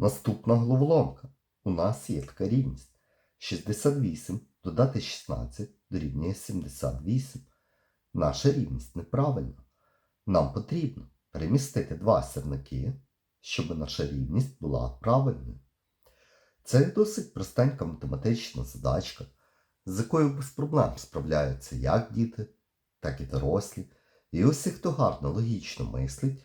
Наступна головоломка. У нас є така рівність. 68 додати 16 дорівнює 78. Наша рівність неправильна. Нам потрібно перемістити два сірники, щоб наша рівність була правильною. Це досить простенька математична задачка, з якою без проблем справляються як діти, так і дорослі. І усі, хто гарно логічно мислить,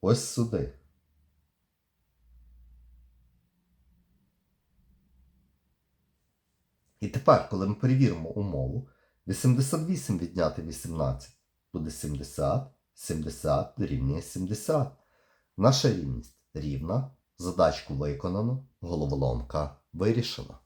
Ось сюди. І тепер, коли ми перевіримо умову, 88 відняти 18 буде 70, 70 дорівнює 70. Наша рівність рівна, задачку виконано, головоломка вирішена.